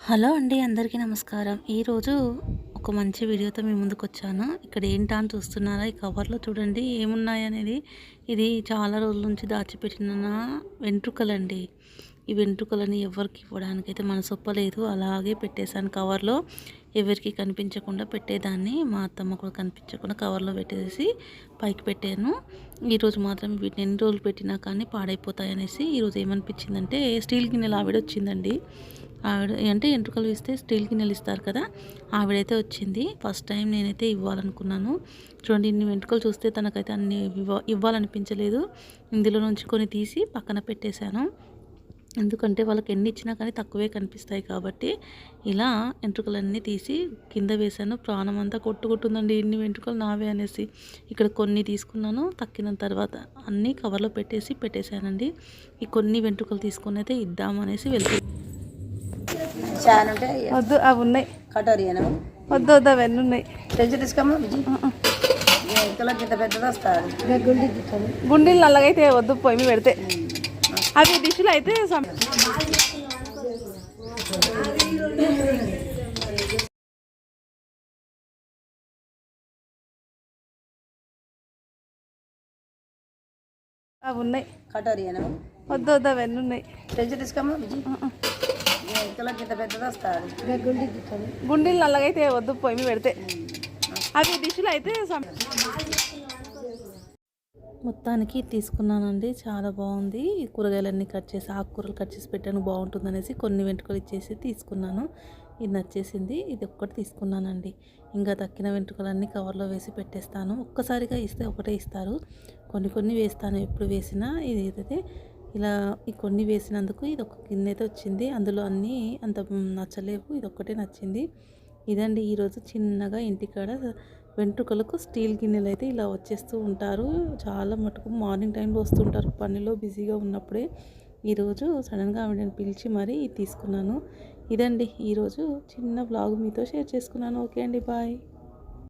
Hello అండి అందరికీ నమస్కారం. ఈరోజు ఒక మంచి వీడియోతో మీ ముందుకు వచ్చాను ఇక్కడ ఏంటా అని చూస్తున్నారా? ఈ కవర్లో చూడండి ఏమున్నాయి అనేది ఇది చాలా రోజుల నుంచి దాచిపెట్టిన వెంట్రుకలండి. ఈ వెంట్రుకలని ఎవరికి ఇవ్వడానికైతే మనసు ఒప్పలేదు అలాగే పెట్టేశాను కవర్లో. ఎవరికి కనిపించకుండా పెట్టేదాన్ని. మా అత్తమ్మ కూడా కనిపించకుండా కవర్లో పెట్టేసి పైకి పెట్టాను. ఈరోజు మాత్రం వీటిని ఎన్ని రోజులు పెట్టినా కానీ పాడైపోతాయి అనేసి ఈరోజు ఏమనిపించిందంటే స్టీల్ గిన్నెలు ఆవిడ వచ్చిందండి. ఆవిడ అంటే ఎంట్రుకలు ఇస్తే స్టీల్ గిన్నెలు ఇస్తారు కదా ఆవిడైతే వచ్చింది. ఫస్ట్ టైం నేనైతే ఇవ్వాలనుకున్నాను. చూడండి ఇన్ని వెంట్రుకలు చూస్తే తనకైతే అన్ని ఇవ్వ ఇవ్వాలనిపించలేదు. ఇందులో నుంచి కొన్ని తీసి పక్కన పెట్టేశాను. ఎందుకంటే వాళ్ళకి ఎన్ని ఇచ్చినా కానీ తక్కువే కనిపిస్తాయి కాబట్టి ఇలా వెంట్రుకలన్నీ తీసి కింద వేశాను. ప్రాణం అంతా కొట్టుకుంటుందండి. ఇన్ని వెంట్రుకలు నావే అనేసి ఇక్కడ కొన్ని తీసుకున్నాను. తక్కిన తర్వాత అన్నీ కవర్లో పెట్టేసి పెట్టేశానండి. ఈ కొన్ని వెంట్రుకలు తీసుకొని అయితే ఇద్దామనేసి ఉంటాయి వద్దు అవి ఉన్నాయి. వద్దు వద్దు అవన్నీ ఉన్నాయి. గుండీలు నల్లగైతే వద్దు పొయ్యి పెడితే. అవి డిష్లు అయితే అవి ఉన్నాయి. కటోరీ వద్దు వద్దు అవన్నీ ఉన్నాయి. ఫ్రిడ్జ్ తీసుకోమా గుండీలు నల్లగైతే వద్దు పొయ్యి పెడితే. అవి డిష్లు అయితే మొత్తానికి తీసుకున్నానండి. చాలా బాగుంది. కూరగాయలన్నీ కట్ చేసి ఆకుకూరలు కట్ చేసి పెట్టాను. బాగుంటుంది అనేసి కొన్ని వెంట్రుకలు ఇచ్చేసి తీసుకున్నాను. ఇది నచ్చేసింది. ఇది ఒక్కటి తీసుకున్నానండి. ఇంకా తక్కిన వెంట్రుకలన్నీ కవర్లో వేసి పెట్టేస్తాను. ఒక్కసారిగా ఇస్తే ఒకటే ఇస్తారు. కొన్ని కొన్ని వేస్తాను. ఎప్పుడు వేసినా ఇది ఏదైతే ఇలా ఈ కొన్ని వేసినందుకు ఇది ఒక గిన్నె అయితే వచ్చింది. అందులో అన్నీ అంత నచ్చలేవు. ఇది ఒక్కటే నచ్చింది. ఇదండి ఈరోజు చిన్నగా ఇంటికాడ వెంట్రుకలకు స్టీల్ గిన్నెలు అయితే ఇలా వచ్చేస్తూ ఉంటారు. చాలా మటుకు మార్నింగ్ టైంలో వస్తుంటారు. పనిలో బిజీగా ఉన్నప్పుడే ఈరోజు సడన్గా ఆవిడని పిలిచి మరీ ఇది తీసుకున్నాను. ఇదండి ఈరోజు చిన్న బ్లాగ్ మీతో షేర్ చేసుకున్నాను. ఓకే అండి బాయ్.